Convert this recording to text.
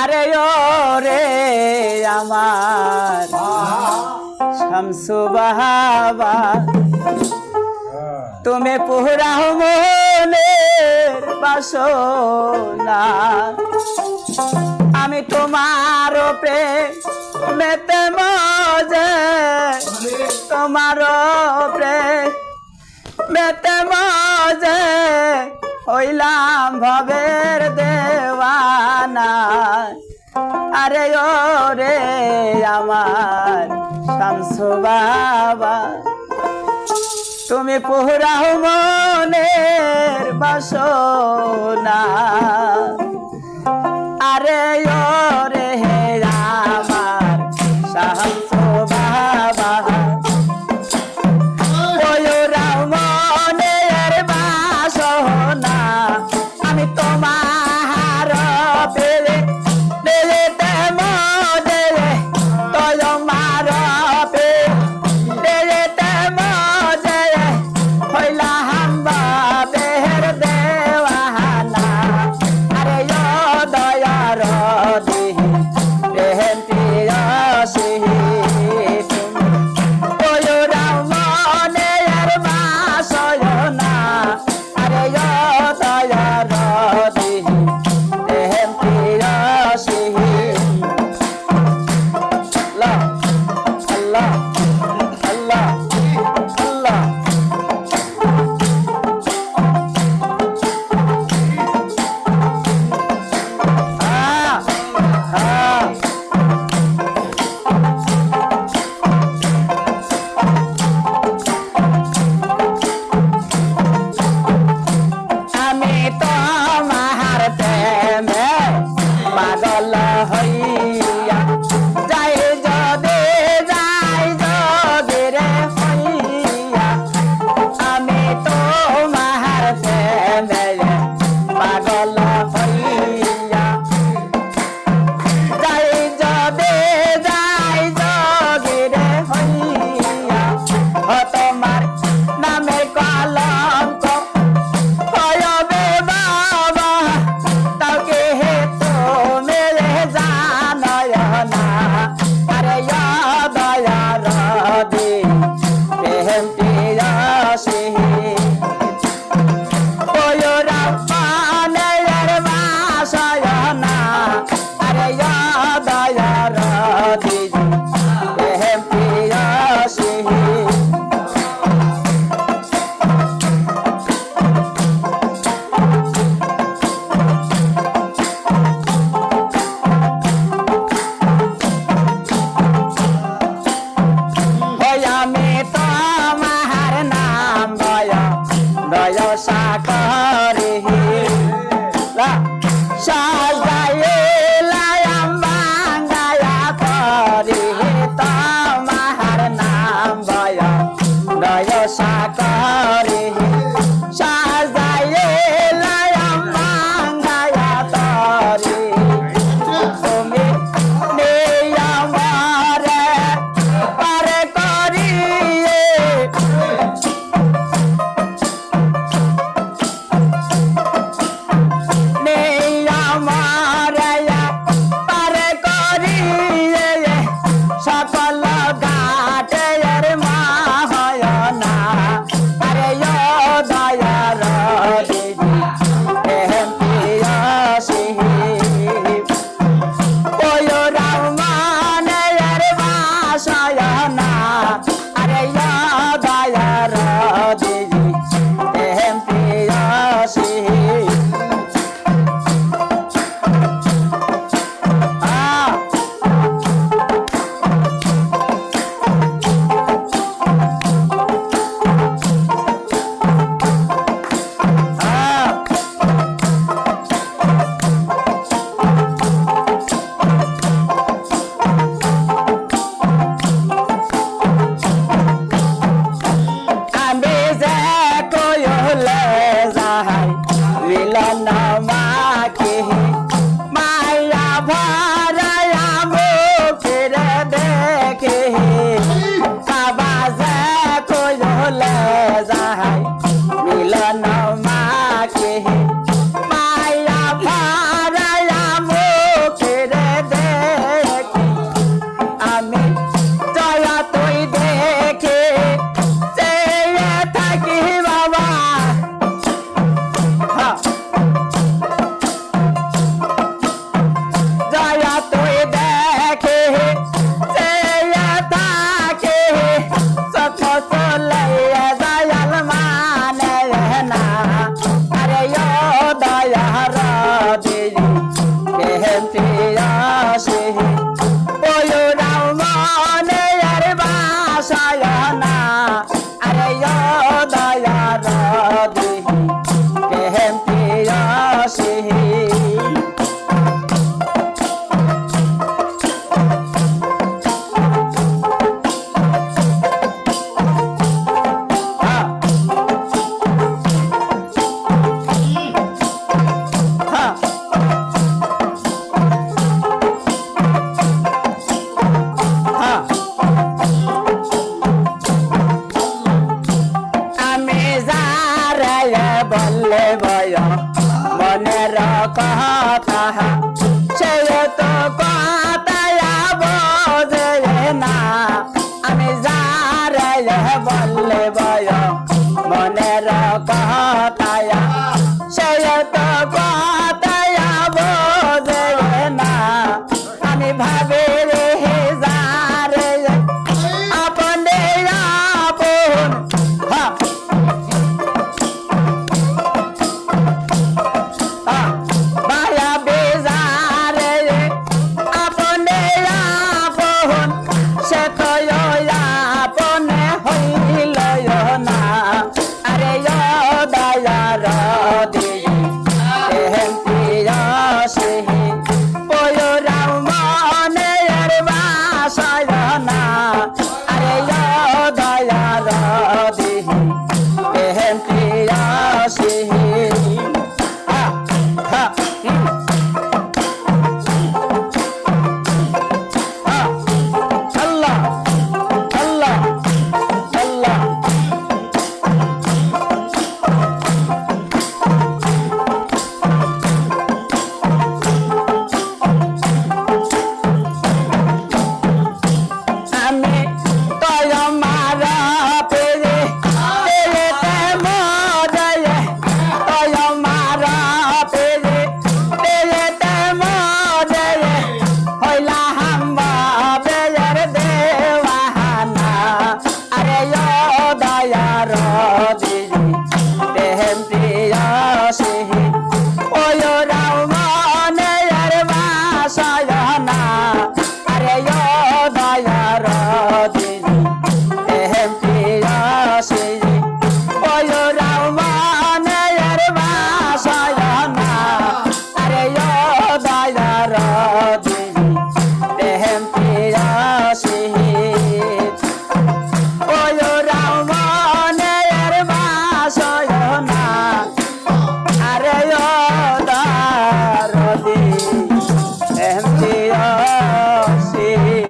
আরে ও রে আমার। শামসু বাহাবা। তুমি পোহরাও মনে বাসো না আমি তোমার প্রেমেতে মজে। তোমার প্রেমেতে মজে। হইলাম ভবের দেওয়ানা। আরে ও রে আমার শামসু বাবা। তুমি পোহরাও মনের বাসনা। আরে ও রে 来下 যারায় বললে বয় মনের কথা সে তো কথায়া বোঝে না আমি যারায় বললে বয় মনের কথায়া সে তো